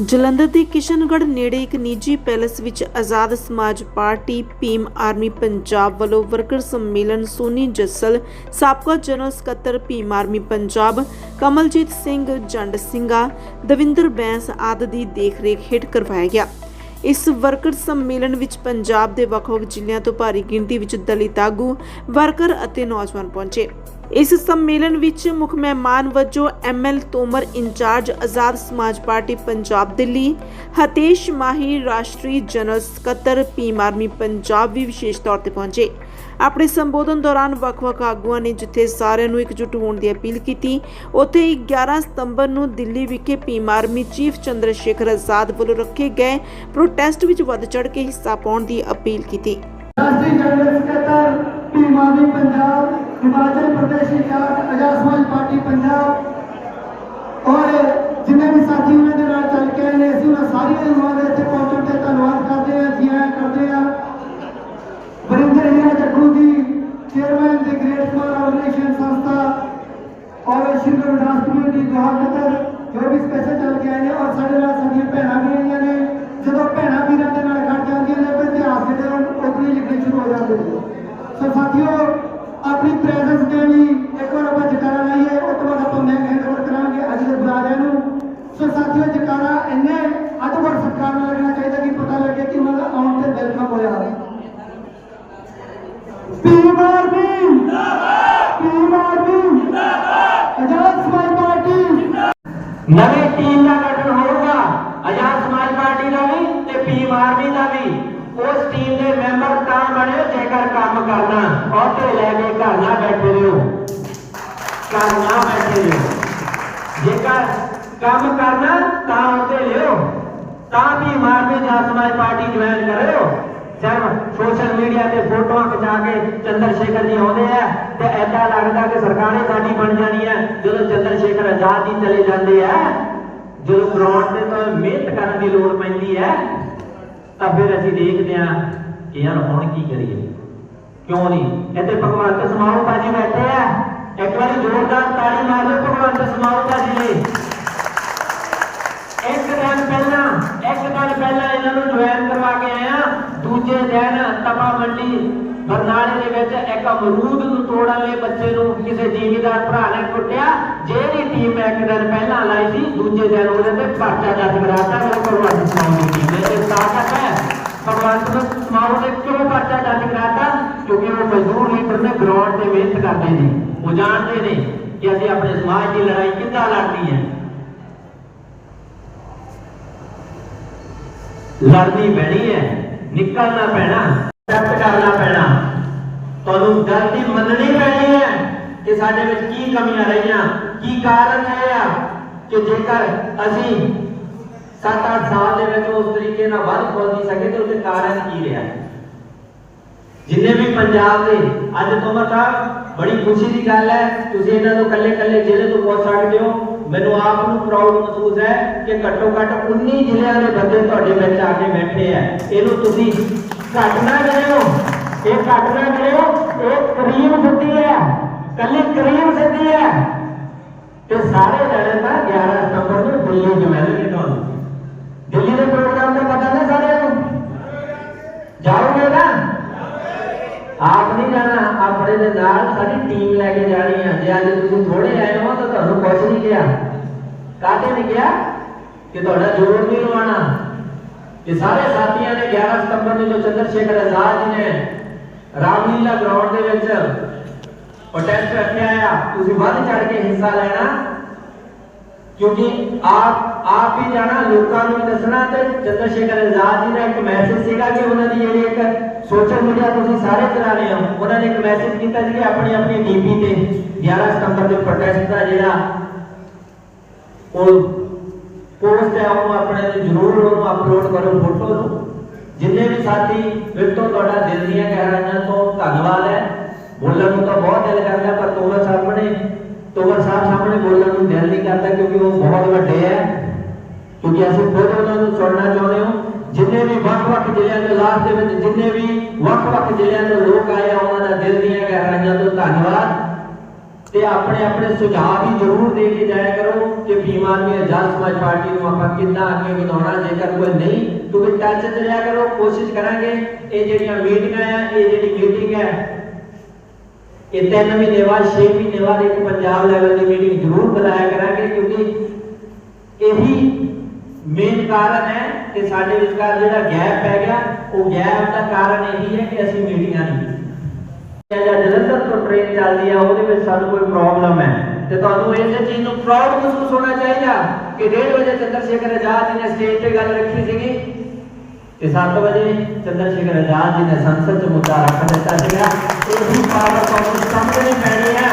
ਜਲੰਧਰ ਦੇ ਕਿਸ਼ਨਗੜ੍ਹ ਨੇੜੇ ਇੱਕ ਨਿੱਜੀ ਪੈਲੇਸ ਵਿੱਚ ਆਜ਼ਾਦ ਸਮਾਜ ਪਾਰਟੀ, ਭੀਮ ਆਰਮੀ ਪੰਜਾਬ ਵੱਲੋਂ ਵਰਕਰ ਸੰਮੇਲਨ ਸੋਨੀ ਜੱਸਲ, ਸਾਬਕਾ ਜਨਰਲ ਸਕੱਤਰ ਭੀਮ ਆਰਮੀ ਪੰਜਾਬ, ਕਮਲਜੀਤ ਸਿੰਘ ਜੰਡ ਸਿੰਘਾ, ਦਵਿੰਦਰ ਬੈਂਸ ਆਦਿ ਦੀ ਦੇਖਰੇਖ ਹੇਠ ਕਰਵਾਇਆ ਗਿਆ। ਇਸ ਵਰਕਰ ਸੰਮੇਲਨ ਵਿੱਚ ਪੰਜਾਬ ਦੇ ਵੱਖ-ਵੱਖ ਜ਼ਿਲ੍ਹਿਆਂ ਤੋਂ ਭਾਰੀ ਗਿਣਤੀ ਵਿੱਚ ਦਲਿਤ ਆਗੂ, ਵਰਕਰ ਅਤੇ ਨੌਜਵਾਨ ਪਹੁੰਚੇ। ਇਸ ਸੰਮੇਲਨ ਵਿੱਚ ਮੁੱਖ ਮਹਿਮਾਨ ਵਜੋਂ ML Tomar incharge Azad Samaj party Punjab Delhi, Hitesh Mahi ਰਾਸ਼ਟਰੀ ਜਨਰਲ ਸਕੱਤਰ ਭੀਮ ਆਰਮੀ ਪੰਜਾਬ ਵੀ ਵਿਸ਼ੇਸ਼ ਤੌਰ ਤੇ ਪਹੁੰਚੇ। ਆਪਣੇ ਸੰਬੋਧਨ ਦੌਰਾਨ ਵੱਖ-ਵੱਖ ਆਗੂਆਂ ਨੇ ਜਿੱਥੇ ਸਾਰਿਆਂ ਨੂੰ ਇਕਜੁੱਟ ਹੋਣ ਦੀ ਅਪੀਲ ਕੀਤੀ, ਉੱਥੇ ਹੀ 11 ਸਤੰਬਰ ਨੂੰ ਦਿੱਲੀ ਵਿਖੇ ਭੀਮ ਆਰਮੀ ਚੀਫ ਚੰਦਰ ਸ਼ੇਖਰ ਆਜ਼ਾਦ ਵੱਲੋਂ ਰੱਖੇ ਗਏ ਪ੍ਰੋਟੈਸਟ ਵਿੱਚ ਵੱਧ ਚੜ੍ਹ ਕੇ ਹਿੱਸਾ ਪਾਉਣ ਦੀ ਅਪੀਲ ਕੀਤੀ। ਰਾਸ਼ਟਰੀ ਜਨਰਲ ਸਕੱਤਰ इमामी पंजाब हिमाचल प्रदेश आज़ाद समाज पार्टी पंजाब और जिन्हें भी साथी उन्होंने चल के आए असं उन्होंने सारिया युवाओं इतने पहुँचने धनवाद करते हैं जी आया करते हैं Varinder Hira Jattu ji chairman the great Kumar organisation संस्था और श्री गुरु गुरदास जी जवाहर नगर जो भी स्पेशल चल के आए हैं और साढ़े साढ़िया भैन भी आई हैं ਨਵੀਂ ਟੀਮ ਦਾ ਗਠਨ ਹੋਊਗਾ ਆਜ਼ਾਦ ਸਮਾਜ ਪਾਰਟੀ ਦਾ ਵੀ ਤੇ ਭੀਮ ਆਰਮੀ ਦਾ ਵੀ ਉਸ ਟੀਮ ਦੇ ਮੈਂਬਰ ਤਾਂ ਬਣਿਓ ਜੇਕਰ ਕੰਮ ਕਰਨਾ ਅਹੁਦੇ ਲੈ ਕੇ ਘਰ ਨਾ ਬੈਠੇ ਰਹੋ ਘਰ ਨਾ ਬੈਠੇ ਰਹੋ ਜੇਕਰ ਕੰਮ ਕਰਨਾ ਤਾਂ ਅਹੁਦੇ ਲਿਓ ਤਾਂ ਭੀਮ ਆਰਮੀ ਆਜ਼ਾਦ ਸਮਾਜ ਪਾਰਟੀ ਜੁਆਇਨ ਕਰਿਓ ਸਿਰਫ ਸੋਸ਼ਲ ਮੀਡੀਆ ਤੇ ਫੋਟੋਆਂ ਖਿਚਾ ਕੇ ਚੰਦਰ ਸ਼ੇਖਰ ਜੀ ਆਉਂਦੇ ਆ ਤੇ ਐਦਾਂ ਲੱਗਦਾ ਕਿ ਸਰਕਾਰੇ ਸਾਡੀ ਬਣ ਜਾਣੀ ਹੈ ਜਦੋਂ ਚੰਦਰ ਸ਼ੇਖਰ ਆਜ਼ਾਦ ਜੀ ਚਲੇ ਜਾਂਦੇ ਆ, ਜਦੋਂ ਗਰਾਊਂਡ ਤੇ ਤਾਂ ਮਿਹਨਤ ਕਰਨ ਦੀ ਲੋੜ ਪੈਂਦੀ ਹੈ ਤਾਂ ਫਿਰ ਅਸੀਂ ਦੇਖਦੇ ਆ ਕਿ ਯਾਰ ਹੁਣ ਕੀ ਕਰੀਏ? ਕਿਉਂ ਨਹੀਂ? ਇੱਥੇ ਭਗਵੰਤ ਸਮਾਉ ਭਾਜੀ ਬੈਠੇ ਆ। ਇੱਕ ਵਾਰੀ ਜ਼ੋਰਦਾਰ ਤਾੜੀ ਮਾਰ ਦਿਓ, ਭਗਵੰਤ ਸਮਾਉ ਭਾਜੀ ਲਈ ਇੱਕ ਦਿਨ ਪਹਿਲਾਂ ਇੱਕ ਦਿਨ ਪਹਿਲਾਂ ਇਹਨਾਂ ਨੂੰ ਜੁਆਇਨ ਕਰਵਾ ਕੇ ਆਇਆ ਦੂਜੇ ਦਿਨ ਤਪਾ ਮੰਡੀ ਬਰਨਾਲੇ ਦੇ ਵਿੱਚ ਇੱਕ ਅਮਰੂਦ ਨੂੰ ਤੋੜਨ ਲਈ ਬੱਚੇ ਨੂੰ ਕਿਸੇ ਜ਼ਿਮੀਦਾਰ ਭਰਾ ਨੇ ਕੁੱਟਿਆ ਜਿਹੜੀ ਟੀਮ ਇੱਕ ਦਿਨ ਪਹਿਲਾਂ ਲਾਈ ਸੀ, ਦੂਜੇ ਦਿਨ ਉਹਦੇ ਤੇ ਪਰਚਾ ਦਰਜ ਕਰਾਤਾ, ਮੇਰੇ ਭਗਵੰਤ ਸਮਾਉ ਦੀ ਟੀਮ ਦੇ ਤਾਕਤ ਹੈ, ਭਗਵੰਤ ਸਮਾਉ ਨੇ ਕਿਉਂ ਪਰਚਾ ਦਰਜ ਕਰਾਤਾ, ਕਿਉਂਕਿ ਉਹ ਮਜ਼ਦੂਰ ਲੀਡਰ ਨੇ ਗਰਾਊਂਡ ਤੇ ਮਿਹਨਤ ਕਰਦੇ ਨੇ। ਉਹ ਜਾਣਦੇ ਨੇ ਕਿ ਅਸੀਂ ਆਪਣੇ ਸਮਾਜ ਦੀ ਲੜਾਈ ਕਿੱਦਾਂ ਲੜਨੀ ਹੈ। ਲੜਨੀ ਪੈਣੀ ਹੈ। ਨਿਕਲਣਾ ਪੈਣਾ ਐਕਸੈਪਟ ਕਰਨਾ ਪੈਣਾ। ਤੁਹਾਨੂੰ ਗਲਤੀ ਮੰਨਣੀ ਪੈਣੀ ਹੈ ਕਿ ਸਾਡੇ ਵਿੱਚ ਕੀ ਕਮੀਆਂ ਰਹੀਆਂ, ਕੀ ਕਾਰਨ ਹੈ ਆ ਕਿ ਜੇਕਰ ਅਸੀਂ 7-8 ਸਾਲ ਦੇ ਵਿੱਚ ਉਸ ਤਰੀਕੇ ਨਾਲ ਵੱਧ ਖੋਲ ਨਹੀਂ ਸਕੇ ਤੇ ਉਹਦੇ ਕਾਰਨ ਕੀ ਰਿਹਾ? ਜਿੰਨੇ ਵੀ ਪੰਜਾਬ ਦੇ, ਅੱਜ ਤੋਮਰ ਸਾਹਿਬ ਬੜੀ ਖੁਸ਼ੀ ਦੀ ਗੱਲ ਹੈ, ਤੁਸੀਂ ਇਹਨਾਂ ਤੋਂ ਕੱਲੇ ਕੱਲੇ ਜ਼ਿਲ੍ਹੇ ਤੋਂ ਪੁੱਛ ਸਕਦੇ ਹੋ ਮੈਨੂੰ ਆਪ ਨੂੰ ਪ੍ਰਾਊਡ ਮਹਿਸੂਸ ਹੈ ਕਿ ਘੱਟੋ ਘੱਟ 19 ਜ਼ਿਲ੍ਹਿਆਂ ਦੇ ਬੰਦੇ ਤੁਹਾਡੇ ਵਿੱਚ ਆ ਕੇ ਬੈਠੇ ਆ। ਇਹਨੂੰ ਤੁਸੀਂ ਘੱਟ ਨਾ ਕਰਿਓ। ਇਹ ਘੱਟ ਨਾ ਕਰਿਓ। ਇਹ ਕਰੀਮ ਸਿੱਧੀ ਹੈ। ਕੱਲੀ ਕਰੀਮ ਸਿੱਧੀ ਹੈ। ਤੇ ਸਾਰੇ ਜਣੇ ਤਾਂ 11 ਸਤੰਬਰ ਨੂੰ ਦਿੱਲੀ ਚ ਮਿਲਣਗੇ ਤੁਹਾਨੂੰ। ਦਿੱਲੀ ਦੇ ਪ੍ਰੋਗਰਾਮ ਦਾ ਪਤਾ ਨਾ ਸਾਰਿਆਂ ਨੂੰ? ਜਾਓਗੇ ਨਾ ਆਪ ਨਹੀਂ ਜਾਣਾ ਆਪਣੇ ਦੇ ਨਾਲ ਸਾਡੀ ਟੀਮ ਲੈ ਕੇ ਜਾਣੀ ਆ ਜੇ ਅੱਜ ਤੁਸੀਂ ਥੋੜੇ ਆਏ ਹੋ ਤਾਂ ਤੁਹਾਨੂੰ ਕੁਝ ਨਹੀਂ ਕਿਹਾ ਕਾਹਤੇ ਨਹੀਂ ਕਿਹਾ ਕਿ ਤੁਹਾਡਾ ਜ਼ੋਰ ਨਹੀਂ ਲਵਾਣਾ ਇਹ ਸਾਰੇ ਸਾਥੀਆਂ ਨੇ 11 ਸਤੰਬਰ ਨੂੰ ਜੋ ਚੰਦਰ ਸ਼ੇਖਰ ਆਜ਼ਾਦ ਜੀ ਨੇ ਰਾਮਲੀਲਾ ਗਰਾਊਂਡ ਦੇ ਵਿੱਚ ਪ੍ਰੋਟੈਸਟ ਰੱਖਿਆ ਆ ਤੁਸੀਂ ਵੱਧ ਚੜ ਕੇ ਹਿੱਸਾ ਲੈਣਾ ਕਿਉਂਕਿ ਆਪ ਆਪ ਵੀ ਜਾਣਾ ਲੋਕਾਂ ਨੂੰ ਵੀ ਦੱਸਣਾ ਤੇ ਚੰਦਰ ਸ਼ੇਖਰ ਆਜ਼ਾਦ ਜੀ ਦਾ ਇੱਕ ਮੈਸੇਜ ਸੀਗਾ ਕਿ ਉਹਨਾਂ ਦੀ ਜਿਹੜੀ ਇੱਕ ਸੋਸ਼ਲ ਮੀਡੀਆ ਤੁਸੀਂ ਸਾਰੇ ਚਲਾ ਰਹੇ ਹੋ ਉਹਨਾਂ ਨੇ ਇੱਕ ਮੈਸੇਜ ਕੀਤਾ ਸੀ ਕਿ ਆਪਣੀ ਆਪਣੀ ਡੀਪੀ ਤੇ 11 ਸਤੰਬਰ ਦੇ ਪ੍ਰੋਟੈਸਟ ਦਾ ਜਿਹੜਾ ਉਹ ਪੋਸਟ ਹੈ ਉਹ ਆਪਣੇ ਤੇ ਜ਼ਰੂਰ ਉਹਨੂੰ ਅਪਲੋਡ ਕਰੋ ਫੋਟੋ ਨੂੰ ਜਿੰਨੇ ਵੀ ਸਾਥੀ ਫਿਰ ਤੋਂ ਤੁਹਾਡਾ ਦਿਲ ਦੀਆਂ ਗਹਿਰਾਈਆਂ ਤੋਂ ਧੰਨਵਾਦ ਹੈ ਬੋਲਣ ਨੂੰ ਤਾਂ ਬਹੁਤ ਦਿਲ ਕਰਦਾ ਪਰ ਤੋਮਰ ਸਾਹਮਣੇ ਤੋਮਰ ਸਾਹਿਬ ਸਾਹਮਣੇ ਬੋਲਣ ਨੂੰ ਦਿਲ ਨਹੀਂ ਕਰਦਾ ਕਿਉਂਕਿ ਉਹ ਬਹੁਤ ਵੱਡੇ ਹੈ ਕਿਉਂਕਿ ਅਸੀਂ ਖੁਦ ਉਹਨਾਂ ਨੂੰ ਸੁਣਨਾ ਚਾਹੁੰਦੇ ਹਾਂ ਜਿੰਨੇ ਵੀ ਵੱਖ-ਵੱਖ ਜ਼ਿਲ੍ਹਿਆਂ ਦੇ ਲਾਸਟ ਦੇ ਵਿੱਚ ਜਿੰਨੇ ਵੀ ਵੱਖ-ਵੱਖ ਜ਼ਿਲ੍ਹਿਆਂ ਤੋਂ ਲੋਕ ਆਏ ਆ ਉਹਨਾਂ ਦਾ ਦਿਲ ਦੀਆਂ ਗਹਿਰਾਈਆਂ ਤੋਂ ਧੰਨਵਾਦ ਤੇ ਆਪਣੇ ਆਪਣੇ ਸੁਝਾਅ ਵੀ ਜ਼ਰੂਰ ਦੇ ਕੇ ਜਾਇਆ ਕਰੋ ਕਿ ਭੀਮ ਆਰਮੀ ਆਜ਼ਾਦ ਸਮਾਜ ਪਾਰਟੀ ਨੂੰ ਆਪਾਂ ਕਿੰਨਾ ਅੱਗੇ ਵਧਾਉਣਾ ਜੇਕਰ ਕੋਈ ਨਹੀਂ ਤੁਸੀਂ ਟੱਚ 'ਚ ਰਿਹਾ ਕਰੋ ਕੋਸ਼ਿਸ਼ ਕਰਾਂਗੇ ਇਹ ਜਿਹੜੀਆਂ ਮੀਟਿੰਗਾਂ ਆ ਇਹ ਜਿਹੜੀ ਮੀਟਿੰਗ ਹੈ ਇਹ ਤਿੰਨ ਮਹੀਨੇ ਬਾਅਦ 6 ਮਹੀਨੇ ਬਾਅਦ ਇੱਕ ਪੰਜਾਬ ਲੈਵਲ ਦੀ ਮੀਟਿੰਗ ਜ਼ਰੂਰ ਬੁਲਾਇਆ ਕਰਾਂਗੇ ਕਿਉਂਕਿ ਇਹੀ ਮੇਨ ਕਾਰਨ ਹੈ ਕਿ ਸਾਡੇ ਵਿਚਕਾਰ ਜਿਹੜਾ ਗੈਪ ਪੈ ਗਿਆ, ਉਹ ਗੈਪ ਦਾ ਕਾਰਨ ਇਹੀ ਹੈ ਕਿ ਅਸੀਂ ਮੀਟਿੰਗਾਂ ਨਹੀਂ ਜਾਂ ਜਲੰਧਰ ਤੋਂ ਟ੍ਰੇਨ ਚੱਲਦੀ ਆ, ਉਹਦੇ ਵਿੱਚ ਸਾਨੂੰ ਕੋਈ ਪ੍ਰੋਬਲਮ ਹੈ। ਤੇ ਤੁਹਾਨੂੰ ਇਸੇ ਚੀਜ਼ ਨੂੰ ਪ੍ਰਾਊਡ ਮਹਿਸੂਸ ਹੋਣਾ ਚਾਹੀਦਾ ਕਿ 1:30 ਵਜੇ ਚੰਦਰ ਸ਼ੇਖਰ ਆਜ਼ਾਦ ਜੀ ਨੇ ਸਟੇਜ ਤੇ ਗੱਲ ਰੱਖੀ ਸੀਗੀ। ਤੇ 7 ਵਜੇ ਚੰਦਰ ਸ਼ੇਖਰ ਆਜ਼ਾਦ ਜੀ ਨੇ ਸੰਸਦ 'ਚ ਮੁੱਦਾ ਰੱਖ ਦਿੱਤਾ ਸੀਗਾ। ਇਹ ਵੀ ਪਾਵਰ ਤੁਹਾਨੂੰ ਸਮਝਣੀ ਪੈਣੀ ਹੈ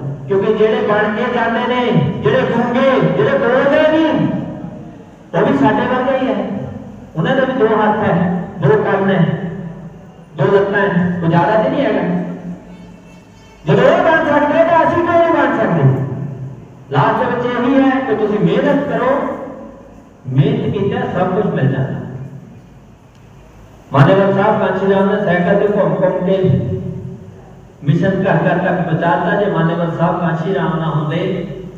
ਕਿਉਂਕਿ ਜਿਹੜੇ ਬਣ ਕੇ ਜਾਂਦੇ ਨੇ ਜਿਹੜੇ ਗੂੰਗੇ ਜਿਹੜੇ ਬੋਲਦੇ ਨਹੀਂ ਉਹ ਵੀ ਸਾਡੇ ਵਰਗੇ ਹੀ ਹੈ ਉਹਨਾਂ ਦੇ ਵੀ ਦੋ ਹੱਥ ਹੈ ਦੋ ਕੰਨ ਹੈ ਦੋ ਲੱਤਾਂ ਹੈ ਕੋਈ ਜ਼ਿਆਦਾ ਤੇ ਨਹੀਂ ਹੈਗਾ ਜਦੋਂ ਇਹ ਬਣ ਸਕਦੇ ਤਾਂ ਅਸੀਂ ਕਿਉਂ ਨਹੀਂ ਬਣ ਸਕਦੇ ਲਾਸਟ ਦੇ ਵਿੱਚ ਇਹੀ ਹੈ ਕਿ ਤੁਸੀਂ ਮਿਹਨਤ ਕਰੋ ਮਿਹਨਤ ਕੀਤਾ ਸਭ ਕੁਝ ਮਿਲ ਜਾਂਦਾ ਮਾਨਵ ਸਾਹਿਬ ਕਾਂਚੀ ਰਾਮ ਨੇ ਸਾਈਕਲ ਤੇ ਘੁੰਮ ਘੁੰਮ ਕੇ ਮਿਸ਼ਨ ਘਰ ਘਰ ਤੱਕ ਪਹੁੰਚਾਤਾ ਜੇ ਮਾਨਵ ਸਾਹਿਬ ਕਾਂਚੀ ਰਾਮ ਨਾ ਹੁੰਦੇ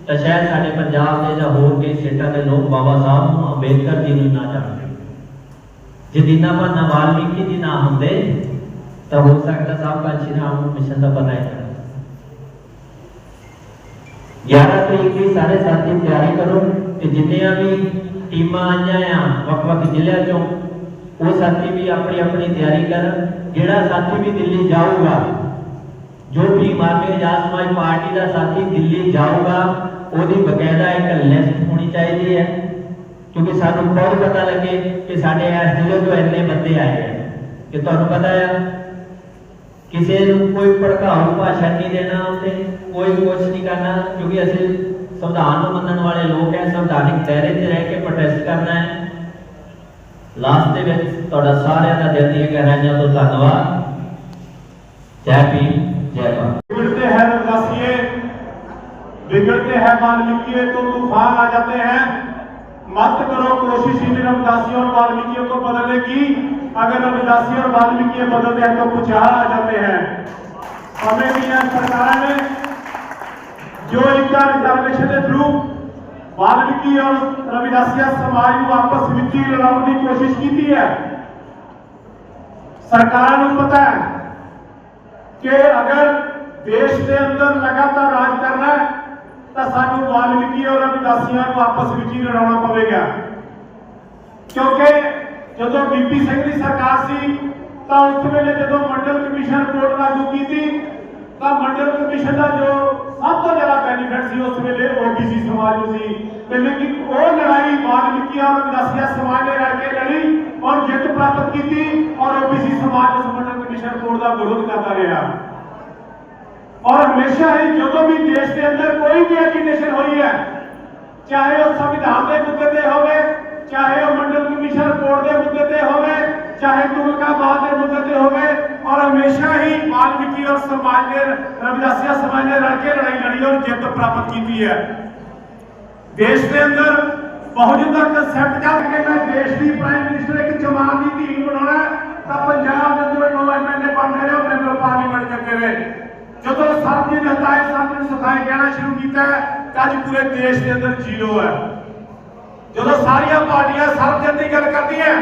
ਤਾਂ ਸ਼ਾਇਦ ਸਾਡੇ ਪੰਜਾਬ ਦੇ ਜਾਂ ਹੋਰ ਕਈ ਸਟੇਟਾਂ ਦੇ ਲੋਕ ਬਾਬਾ ਸਾਹਿਬ ਨੂੰ ਅੰਬੇਦਕਰ ਜੀ ਨੂੰ ਨਾ ਜਾਣਦੇ ਜੇ ਦੀਨਾਮਾ ਨਾ ਵਾਲਮੀਕੀ ਜੀ ਨਾ ਹੁੰਦੇ ਤਾਂ ਹੋ ਸਕਦਾ ਸਾਹਿਬ ਕਾਂਚੀ ਰਾਮ ਨੂੰ ਮਿਸ਼ਨ ਦਾ ਪਤਾ ਹੀ ਨਾ 11 ਤਰੀਕ ਦੀ ਸਾਰੇ ਸਾਥੀ ਤਿਆਰੀ ਕਰੋ ਕਿ ਜਿੰਨੀਆਂ ਵੀ ਟੀਮਾਂ ਆਈਆਂ ਆ ਵੱਖ-ਵੱਖ ਜ਼ਿਲ੍ਹਿਆਂ ਚੋਂ ਉਹ ਸਾਥੀ ਵੀ ਆਪਣੀ ਆਪਣੀ ਤਿਆਰੀ ਕਰਨ ਜਿਹੜਾ ਸਾਥੀ ਵੀ ਦਿੱਲੀ ਜਾਊਗਾ ਜੋ ਵੀ ਮਾਰਮੀ ਆਜ਼ਾਦ ਸਮਾਜ ਪਾਰਟੀ ਦਾ ਸਾਥੀ ਦਿੱਲੀ ਜਾਊਗਾ ਉਹਦੀ ਬਕਾਇਦਾ ਇੱਕ ਲਿਸਟ ਹੋਣੀ ਚਾਹੀਦੀ ਹੈ ਕਿਉਂਕਿ ਸਾਨੂੰ ਬਹੁਤ ਪਤਾ ਲੱਗੇ ਕਿ ਸਾਡੇ ਇਸ ਜ਼ਿਲ੍ਹੇ ਤੋਂ ਇੰਨੇ ਬੰਦੇ ਆਏ ਆ ਕਿ ਤੁਹਾਨੂੰ ਪਤਾ ਹੈ ਕਿਸੇ ਨੂੰ ਕੋਈ ਭੜਕਾਊ ਭਾਸ਼ਣ ਨਹੀਂ ਦੇਣਾ ਉੱਥੇ ਕੋਈ ਕੁਝ ਨਹੀਂ ਕਰਨਾ ਕਿਉਂਕਿ ਅਸੀਂ ਸੰਵਿਧਾਨ ਨੂੰ ਮੰਨਣ ਵਾਲੇ ਲੋਕ ਹੈ ਸੰਵਿਧਾਨਿਕ ਦਾਇਰੇ 'ਚ ਰਹਿ ਕੇ ਪ੍ਰੋਟੈਸਟ ਕਰਨਾ ਹੈ ਲਾਸਟ ਦੇ ਵਿੱਚ ਤੁਹਾਡਾ ਸਾਰਿਆਂ ਦਾ ਦਿਲ ਦੀਆਂ ਗਹਿਰਾਈਆਂ ਤੋਂ ਧੰਨਵਾਦ ਜੈ ਭੀਮ ਜੈ ਭਾਰਤ बिगड़ते हैं रबदासिए बिगड़ते हैं वाल्मीकि तो तूफ़ान आ जाते हैं। मत करो कोशिश इन रबदासियों और वाल्मीकियों को बदलने की। अगर रबदासी और वाल्मीकि बदलते हैं तो कुछ आ जाते हैं। हमें भी यहाँ सरकार ने जो इनका रिजर्वेशन के थ्रू वाल्मीकि और रविदासिया समाज को आपस विच लड़ाने की कोशिश की थी, है। सरकार ने पता है ਕਿ ਅਗਰ ਦੇਸ਼ ਦੇ ਅੰਦਰ ਲਗਾਤਾਰ ਰਾਜ ਕਰਨਾ ਹੈ, ਤਾਂ ਸਾਨੂੰ ਵਾਲਮੀਕੀ ਔਰ ਰਵਿਦਾਸੀਆਂ ਨੂੰ ਆਪਸ ਵਿੱਚ ਹੀ ਲੜਾਉਣਾ ਪਵੇਗਾ। ਕਿਉਂਕਿ ਜਦੋਂ ਬੀਪੀ ਸਿੰਘ ਦੀ ਸਰਕਾਰ ਸੀ, ਤਾਂ ਉਸ ਵੇਲੇ ਜਦੋਂ ਮੰਡਲ ਕਮਿਸ਼ਨ ਰਿਪੋਰਟ ਲਾਗੂ ਕੀਤੀ, ਤਾਂ ਮੰਡਲ ਕਮਿਸ਼ਨ ਦਾ ਜੋ ਸਭ ਤੋਂ ਜ਼ਿਆਦਾ ਬੈਨੀਫਿਟ ਸੀ ਉਸ ਵੇਲੇ ਓਬੀਸੀ ਸਮਾਜ ਨੂੰ ਸੀ। ਤੇ ਲੇਕਿਨ ਉਹ ਲੜਾਈ ਵਾਲਮੀਕੀ ਔਰ ਰਵਿਦਾਸੀਆ ਸਮਾਜ ਨੇ ਰਲ ਕੇ ਲੜੀ। और जित प्राप्त की और ओबीसी समाज संगठन कमीशन बोर्ड का विरोध करता रहा। और हमेशा ही जो तो भी देश के अंदर कोई भी एजुकेशन हुई है, चाहे वह संविधान के मुद्दे से हो चाहे वह मंडल कमीशन बोर्ड के मुद्दे से हो चाहे तुलकाबाद के मुद्दे से हो और हमेशा ही वाल्मीकि और समाज ने रविदासिया समाज ने रल के लड़ाई लड़ी और जित प्राप्त की है। देश के अंदर ਅੰਦਰ ਬਹੁਜਨ ਦਾ ਕਨਸੈਪਟ ਮੈਂ ਦੇਸ਼ ਦੀ ਪ੍ਰਾਈਮ ਮਿਨਿਸਟਰ ਇੱਕ ਜਵਾਨ ਦੀ ਧੀ ਬਣਾਉਣਾ ਤਾਂ ਪੰਜਾਬ ਦੇ ਅੰਦਰ ਨੋ ਐਮਐਲਏ ਬਣਦੇ ਰਹੇ ਮੈਂਬਰ ਪਾਰਲੀਮੈਂਟ ਕਰਦੇ ਰਹੇ ਜਦੋਂ ਸਰਬਜੀਤ ਨੇ ਹਤਾਇਤ ਸਾਹਿਬ ਨੇ ਸਿਖਾਏ ਕਹਿਣਾ ਸ਼ੁਰੂ ਕੀਤਾ ਤਾਂ ਅੱਜ ਪੂਰੇ ਦੇਸ਼ ਦੇ ਅੰਦਰ ਜ਼ੀਰੋ ਹੈ। ਜਦੋਂ ਸਾਰੀਆਂ ਪਾਰਟੀਆਂ ਸਰਬਜਨ ਦੀ ਗੱਲ ਕਰਦੀਆਂ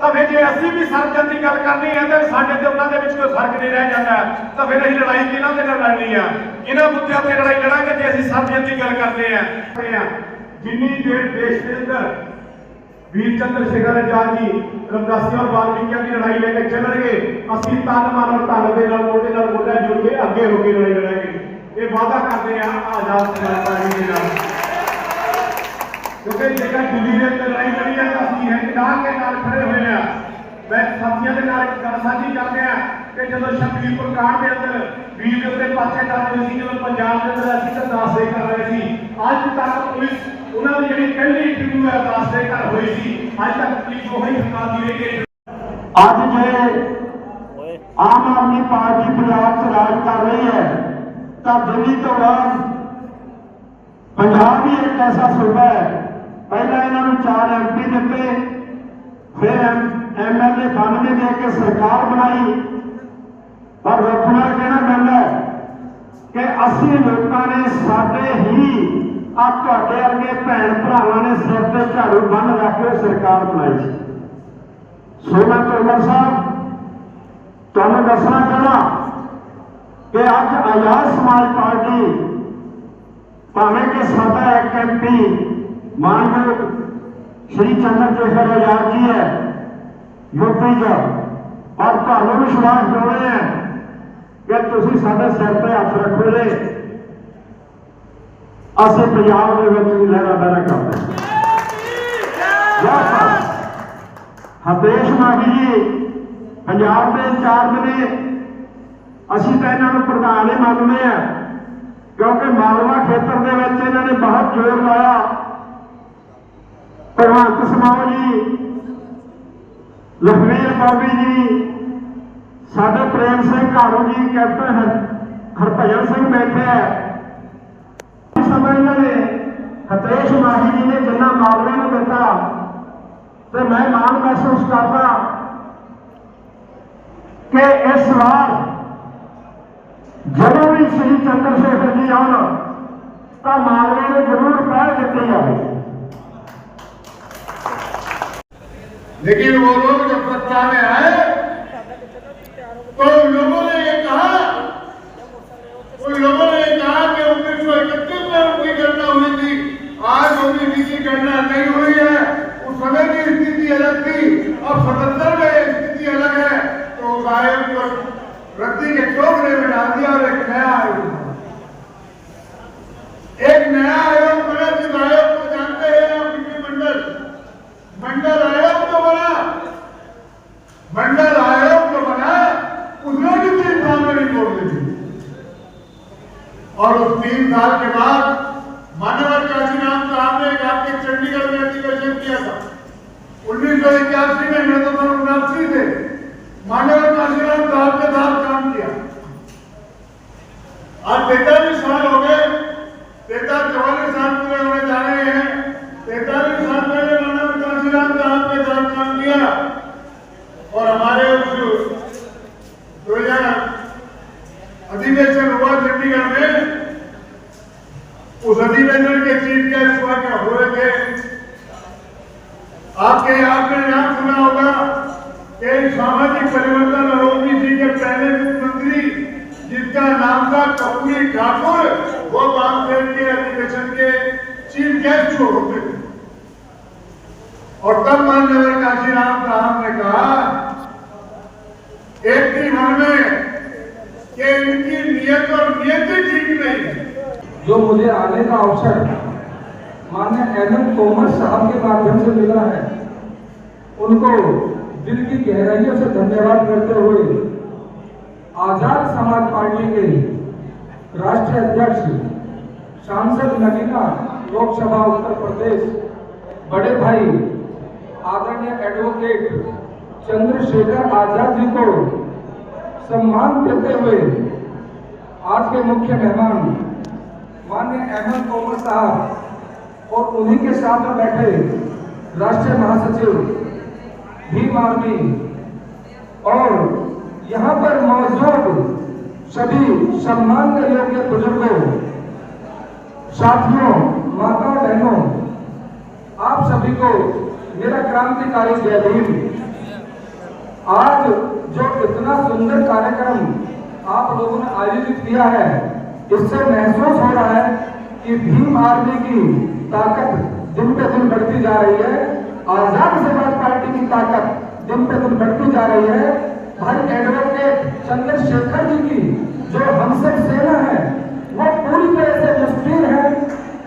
ਤਾਂ ਫਿਰ ਜੇ ਅਸੀਂ ਵੀ ਸਰਬਜਨ ਦੀ ਗੱਲ ਕਰਨੀ ਹੈ, ਤਾਂ ਸਾਡੇ ਤੇ ਉਹਨਾਂ ਦੇ ਵਿੱਚ ਕੋਈ ਫ਼ਰਕ ਨਹੀਂ ਰਹਿ ਜਾਂਦਾ ਤਾਂ ਫਿਰ ਅਸੀਂ ਲੜਾਈ ਕਿਹਨਾਂ ਦੇ ਨਾਲ ਲੜਨੀ ਆ ਕਿਹਨਾਂ ਮੁੱਦਿਆਂ ਤੇ ਲੜਾਈ ਲੜਾਂਗੇ ਜੇ ਅਸੀਂ ਸਰਜਨ ਦੀ ਗੱਲ ਕਰਦੇ ਆ ਜਿੰਨੀ ਦੇਰ ਦੇਸ਼ ਦੇ ਅੰਦਰ ਵੀਰ ਚੰਦਰ ਸ਼ੇਖਰ ਆਜ਼ਾਦ ਜੀ ਰਮਦਾਸੀ ਔਰ ਵਾਲਮੀਕਿਆਂ ਦੀ ਲੜਾਈ ਲੈ ਕੇ ਚੱਲਣਗੇ ਅਸੀਂ ਤਨ ਮਨ ਔਰ ਧਨ ਦੇ ਨਾਲ ਮੋਢੇ ਨਾਲ ਮੋਢਾ ਜੁੜ ਕੇ ਅੱਗੇ ਹੋ ਕੇ ਲੜਾਈ ਲੜਾਂਗੇ ਇਹ ਵਾਅਦਾ ਕਰਦੇ ਆ ਆਜ਼ਾਦ ਸਮਾਜ ਪਾਰਟੀ ਦੇ ਨਾਲ ਕਿਉਂਕਿ ਜੇਕਰ ਦਿੱਲੀ ਦੇ ਅੰਦਰ ਲੜਾਈ ਲੜੀ ਹੈ ਤਾਂ ਅਸੀਂ ਹਿੰਦ ਨਾਲ ਕੇ ਨਾਲ ਖੜੇ ਹੋਏ ਆ ਮੈਂ ਸਾਥੀਆਂ ਦੇ ਨਾਲ ਇੱਕ ਗੱਲ ਸਾਂਝੀ ਕਰਦੇ ਆ ਕਿ ਜਦੋਂ ਸ਼ਕਤੀਪੁਰ ਕਾਂਡ ਦੇ ਅੰਦਰ ਵੀਰ ਦੇ ਉੱਤੇ ਪਾਸੇ ਕਰ ਰਹੇ ਸੀ ਜਦੋਂ ਪੰਜਾਬ ਦੇ ਅੰਦਰ ਅਸੀਂ ਤਾਂ ਦਾਸੇ ਕਰ ਰਹੇ ਸੀ ਅੱਜ ਤੱਕ ਪੁਲਿਸ ਉਹਨਾਂ ਦੀ ਜਿਹੜੀ ਪਹਿਲੀ ਇੰਟਰਵਿਊ ਹੈ ਅਰਦਾਸ ਦੇ ਘਰ ਹੋਈ ਸੀ ਅੱਜ ਤੱਕ ਪੁਲਿਸ ਉਹੀ ਹੰਕਾਰ ਦੀ ਰਹੀ ਹੈ। ਅੱਜ ਜੇ ਆਮ ਆਦਮੀ ਪਾਰਟੀ ਪੰਜਾਬ 'ਚ ਰਾਜ ਕਰ ਰਹੀ ਹੈ ਤਾਂ ਦਿੱਲੀ ਤੋਂ ਬਾਅਦ ਪੰਜਾਬ ਵੀ ਇੱਕ ਐਸਾ ਸੂਬਾ ਹੈ। ਪਹਿਲਾਂ ਇਹਨਾਂ ਨੂੰ ਚਾਰ ਐਮਪੀ ਦਿੱਤੇ ਫਿਰ ਐਮਐਲਏ 92 ਦੇ ਕੇ ਸਰਕਾਰ ਬਣਾਈ। ਪਰ ਰੋਕਣਾ ਕਹਿਣਾ ਪੈਂਦਾ ਹੈ? ਕਿ ਅਸੀਂ ਲੋਕਾਂ ਨੇ ਸਾਡੇ ਹੀ ਆ ਤੁਹਾਡੇ ਵਰਗੇ ਭੈਣ ਭਰਾਵਾਂ ਨੇ ਸਿਰ ਤੇ ਝਾੜੂ ਬੰਨ ਰੱਖ ਕੇ ਸਰਕਾਰ ਬਣਾਈ ਸੀ ਸੋ ਮੈਂ ਤੋਮਰ ਸਾਹਿਬ ਤੁਹਾਨੂੰ ਦੱਸਣਾ ਚਾਹਣਾ ਕਿ ਅੱਜ ਆਜ਼ਾਦ ਸਮਾਜ ਪਾਰਟੀ ਭਾਵੇਂ ਕਿ ਸਾਡਾ ਇੱਕ ਐਮਪੀ ਮਾਨਯੋਗ ਸ਼੍ਰੀ ਚੰਦਰ ਸ਼ੇਖਰ ਆਜ਼ਾਦ ਜੀ ਹੈ ਯੂਪੀ ਦਾ ਪਰ ਤੁਹਾਨੂੰ ਵਿਸ਼ਵਾਸ ਦਿਵਾਉਂਦੇ ਹਾਂ ਕਿ ਤੁਸੀਂ ਸਾਡੇ ਸਿਰ ਤੇ ਹੱਥ ਰੱਖੋਗੇ ਅਸੀਂ ਪੰਜਾਬ ਦੇ ਵਿੱਚ ਵੀ ਲਹਿਰਾ ਬਹਿਰਾ ਕਰਦੇ ਹਾਂ। ਹਰਦੇਸ਼ ਮਾਹੀ ਜੀ ਪੰਜਾਬ ਦੇ ਇੰਚਾਰਜ ਨੇ। ਅਸੀਂ ਤਾਂ ਇਹਨਾਂ ਨੂੰ ਪ੍ਰਧਾਨ ਹੀ ਮੰਨਦੇ ਆ ਕਿਉਂਕਿ ਮਾਲਵਾ ਖੇਤਰ ਦੇ ਵਿੱਚ ਇਹਨਾਂ ਨੇ ਬਹੁਤ ਜ਼ੋਰ ਲਾਇਆ। ਭਗਵੰਤ ਸਮਾਓ ਜੀ ਲਖਵੀਰ ਬਾਬੀ ਜੀ ਸਾਡੇ ਪ੍ਰੇਮ ਸਿੰਘ ਘਾਰੂ ਜੀ ਕੈਪਟਨ ਹਰ- ਹਰਭਜਨ ਸਿੰਘ ਬੈਠੇ ਆ। ਇਸ ਸਮੇਂ ਇਹਨਾਂ ਨੇ ਹਤੇਸ਼ ਮਾਹੀ ਜੀ ਨੇ ਜਿੰਨਾ ਮਾਲਵੇ ਨੂੰ ਦਿੱਤਾ ਤੇ ਮੈਂ ਮਾਣ ਮਹਿਸੂਸ ਕਰਦਾ ਕਿ ਇਸ ਵਾਰ ਜਦੋਂ ਵੀ ਸ੍ਰੀ ਚੰਦਰ ਸ਼ੇਖਰ ਜੀ ਆਉਣ ਤਾਂ ਮਾਲਵੇ ਨੂੰ ਜ਼ਰੂਰ ਪਹਿਲ ਦਿੱਤੀ ਜਾਵੇ लेकिन वो लोग जब सत्ता में आए तो उन लोगों ने ये कहा उन लोगों ने ये कहा कि उन्नीस सौ इकतीस आज ओबीसी की गणना नहीं हुई है। उस समय की स्थिति अलग थी, अब सतहत्तर में स्थिति अलग है। तो आयोग को रद्दी के चौकड़े में डाल दिया और एक नया आयोग एक नया आयोग बना जिस आयोग को जानते हैं आप मंडल। मंडल आयोग तो बना। मंडल आयोग तो बना, उसने भी तीन साल में रिपोर्ट दी और उस तीन साल के बाद मानवर काशीराम साहब ने एक आपके चंडीगढ़ में अधिवेशन किया था उन्नीस सौ इक्यासी में मैं तो सर उनासी थे। मानवर काशीराम साहब के साथ काम किया। आज तैतालीस साल हो गए तैतालीस चौवालीस साल पूरे होने जा रहे हैं। तैतालीस साल पहले मानव काशीराम साहब के साथ काम किया। और हमारे उस दो हज़ार अधिवेशन हुआ चंडीगढ़ में, उस अधिवेशन के चीफ गेस्ट हुआ क्या हो रहे थे? आपके आपने नाम सुना होगा कि सामाजिक परिवर्तन और ओबीसी के पहले मुख्यमंत्री जिसका नाम था कपूरी ठाकुर, वो बामसेन के अधिवेशन के चीफ गेस्ट हो होते थे। और तब मान्यवर काशीराम साहब ने कहा, एक ही मन में कि इनकी नियत और नियति ठीक नहीं जो मुझे आने का अवसर मान्य एडम तोमर साहब के माध्यम से मिला है उनको दिल की गहराइयों से धन्यवाद करते हुए आज़ाद समाज पार्टी के राष्ट्रीय अध्यक्ष, सांसद नगीना लोकसभा उत्तर प्रदेश, बड़े भाई, आदरणीय एडवोकेट चंद्रशेखर आज़ाद जी को सम्मान देते हुए आज के मुख्य मेहमान, माननीय अहमद तोमर साहब और उन्हीं के साथ में बैठे राष्ट्रीय महासचिव भीम आर्मी और यहाँ पर मौजूद सभी सम्मान्य योग्य बुज़ुर्गों, साथियों माता बहनों आप सभी को मेरा क्रांतिकारी जय भीम। आज जो इतना सुंदर कार्यक्रम आप लोगों ने आयोजित किया है, इससे महसूस हो रहा है कि भीम आर्मी की ताकत दिन पे दिन बढ़ती जा रही है। आज़ाद समाज पार्टी की ताकत दिन पे दिन बढ़ती जा रही है। भाई एडवोकेट चंद्रशेखर जी की जो हमसब सेना है, वो पूरी तरह से मुस्लिम है,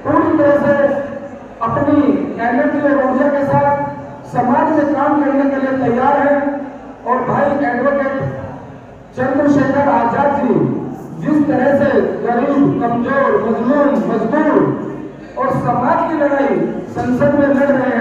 पूरी तरह से अपनी एनर्जी और ऊर्जा के साथ समाज में काम करने के लिए तैयार है। और भाई एडवोकेट चंद्रशेखर आज़ाद जी, जिस तरह से गरीब, कमज़ोर, मजलूम मजदूर और समाज की लड़ाई संसद में लड़ रहे हैं